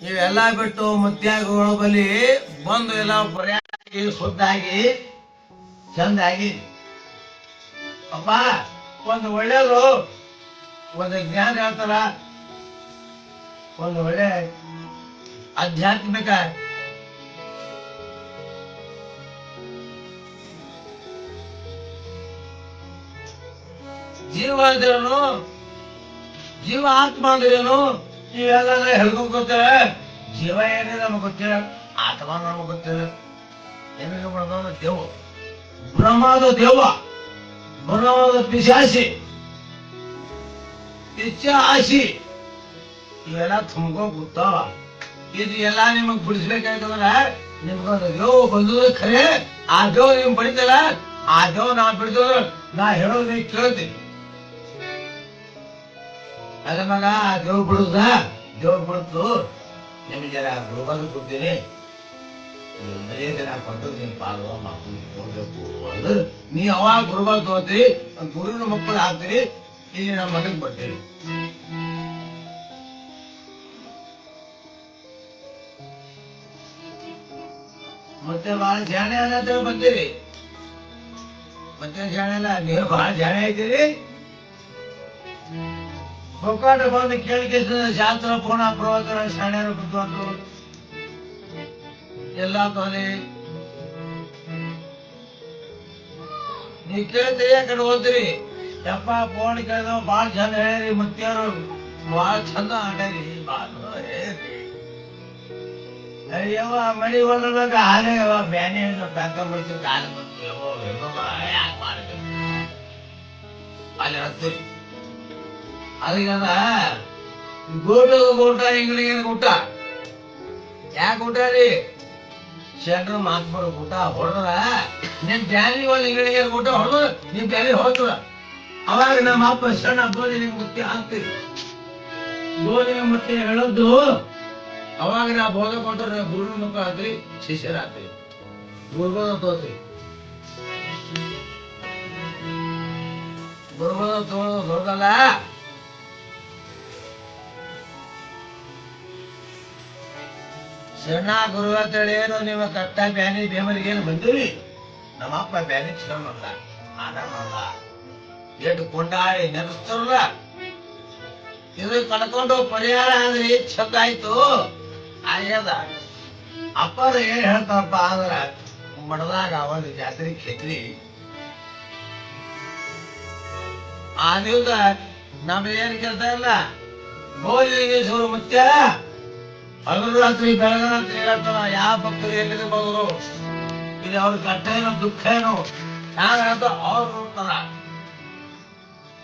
ಇವೆಲ್ಲ ಬಿಟ್ಟು ಮುತ್ಯಾಗಗಳು ಬಲಿ ಬಂದು ಎಲ್ಲ ಬರೆಯಾಗಿ ಶುದ್ಧಾಗಿ, ಚಂದಾಗಿ. ಅಪ್ಪ, ಒಂದು ಒಳ್ಳೇದು ಒಂದು ಜ್ಞಾನ ಹೇಳ್ತಾರ. ಒಂದು ಒಳ್ಳೆ ಆಧ್ಯಾತ್ಮಿಕ ಜೀವ ಅಂದ್ರೇನು ಜೀವ ಆತ್ಮ ಅಂದ್ರೇನು ಇವೆಲ್ಲ ಗೊತ್ತೇವೆ ಜೀವ ಏನೇ ನಮಗೆ ಗೊತ್ತಿಲ್ಲ. ಆತ್ಮ ನಮಗೆ ಗೊತ್ತಿಲ್ಲ. ಏನೇನು ಮಾಡೋದು ದೇವ ಬ್ರಹ್ಮದ ದೇವ. ಬ್ರಹ್ಮದ ಪಿಶಾಸಿ ಪಿಶಾಸಿ ಇವೆಲ್ಲ ತುಂಬಕೋ ಗೊತ್ತಾವ ಇದು ಎಲ್ಲ ನಿಮಗ್ ಬಿಡಿಸ್ಬೇಕಾಯ್ತಂದ್ರ ನಿಮ್ಗೊಂದು ದೇವ್ ಬಂದದ ಖರೆ. ಆ ದೇವ್ ನಿಮ್ ಬಡಿತಲ್ಲ ಆ ದೇವ್ ನಾ ಬಿಡ್ತದ ನಾ ಹೇಳೋದ್ ನೀ ಕೇಳ್ತೀನಿ ಅದ ಮಗ ದೇವ್ ಬಿಡುದ? ದೇವ್ ಬಿಡುತ್ತು ನಿಮಗೆ ಜರ ಗುರುಬಾಗ ಕೊಡ್ತೀನಿ ಮರ್ಯಾದೆ ಜನ ಕೊಟ್ಟು ನೀನ್ ಪಾಲ್ವ ಮಕ್ಕಳು ಕೊಡ್ಬೇಕು ಅಂದ್ರೆ. ನೀ ಅವಾಗ ಗುರುಬಾಗ ತಗೋತೀರಿ ಗುರುವಿನ ಮಕ್ಕಳು ಹಾಕ್ತೀರಿ, ಇಲ್ಲಿ ನಮ್ಮ ಮಗನ್ ಕೊಡ್ತೀರಿ ಮತ್ತೆ ಬಹಳ ಜಾಣೆ ಅನ್ನತ್ರ ಬಂದಿರಿ. ಮತ್ತೆ ಜಾಣೆ ಅಲ್ಲ ನೀವು ಬಹಳ ಜಾಣೆ ಇದ್ದೀರಿ. ಒಕ್ಕಾಟ ಬಂದು ಕೇಳಿಕೆ ಶಾಸ್ತ್ರ ಪೂರ್ಣ ಪ್ರವಚನ ಶಾಣ್ಯರು ಕುತ್ಕೊಂಡು ಎಲ್ಲ ತೋಲಿ ನೀ ಕೇಳ್ತೀರಿ ಆ ಕಡೆ ಹೋದ್ರಿ ಯಪ್ಪ ಫೋನ್ ಕೇಳಿದ ಭಾಳ ಚಂದ ಹೇಳಿರಿ ಮುತ್ಯಾರು ಭಾಳ ಚಂದ ಆಡ್ಯಾರಿ ಭಾಳ ಹೇಳಿರಿ ಅಯ್ಯವ್ವ ಮಳಿ ಹೊಲದಾಗ ಹಾಲೆ ಯವ್ವ ಬ್ಯಾನೆ ಬ್ಯಾಂಕ ಬಿಡ್ತೀವಿ ಕಾಲ ಬಂತು ಯವ್ವ ಯವ್ವ ಯಾಕೆ ಮಾಡಿದ್ರು ಅಲ್ಲಿ ಹತ್ತಿರಿ ಅದಕ್ಕದ ಗೋಟು ಊಟ ಇಂಗ್ಲಿಗೆ ಊಟ ಯಾಕೆ ಊಟ ರೀ ಮಾತು ಬರು ಊಟ ಹೊಡೆದ್ರ. ನಿಮ್ ಬ್ಯಾನಿ ಒಂದು ಇಂಗ್ಲಿಗೆ ಊಟ ಹೊಡೆದು ನಿಮ್ ಬ್ಯಾನಿ ಹೋದ್ರ ಅವಾಗ ನಮ್ಮ ಅಪ್ಪ ಸಣ್ಣ ಗೋಧಿ ಮುತ್ತಿ ಹಾಕ್ತೀರಿ ಗೋಧಿ ಮುತ್ತಿ ಹೇಳೋದು ಅವಾಗ ನಾ ಬೋಧ ಕೊಟ್ಟರೆ ಗುರು ಮಕ್ಕಳು ಆದ್ರಿ ಶಿಷ್ಯರಾತ್ರಿ ಗುರುಬೋಧ ತೋತ್ರಿ ಗುರುಬೋಧ ತೋಳೋದು ದೊಡ್ಡಲ್ಲ ಸಣ್ಣ ಗುರು ಅಂತೇಳಿ ಏನು ನೀವು ಕಟ್ಟ ಬ್ಯಾನಿ ಬೇಮರಿಗೆ ಏನು ಬಂದಿರಿ? ನಮ್ಮಪ್ಪ ಬ್ಯಾನಿ ಚಿಕ್ಕಮ್ಮಲ್ಲ ಆದಮಲ್ಲ ಎಷ್ಟು ಕೊಂಡಾಡಿ ನೆನೆಸ್ತಾರಲ್ಲ. ಇದು ಕಳ್ಕೊಂಡು ಪರಿಹಾರ ಆದ್ರೆ ಚಂದ ಆಯ್ತು? ಆಗ್ಯದ ಅಪ್ಪನ ಏನ್ ಹೇಳ್ತಾರಪ್ಪ ಅಂದ್ರ ಮಡದಾಗ ಒಂದು ಜಾತ್ರೆ ಕೆತ್ರಿ ಆ ದಿವಸ ನಮ್ದು ಏನ್ ಕೇಳ್ತಾ ಇಲ್ಲ? ಗೋಲಿಗೇಶ್ವರ ಮುತ್ಯ ರಾತ್ರಿ ಬೆಳಗರಾತ್ರಿ ಹೇಳ್ತಾನ ಯಾವ ಭಕ್ತರು ಎಲ್ಲಿದೆ ಬಂದರು? ಇದು ಅವ್ರ ಕಷ್ಟ ಏನೋ ದುಃಖ ಏನೋ ಯಾರು ಹೇಳ್ತಾರ ಅವ್ರು ನೋಡ್ತಾರ.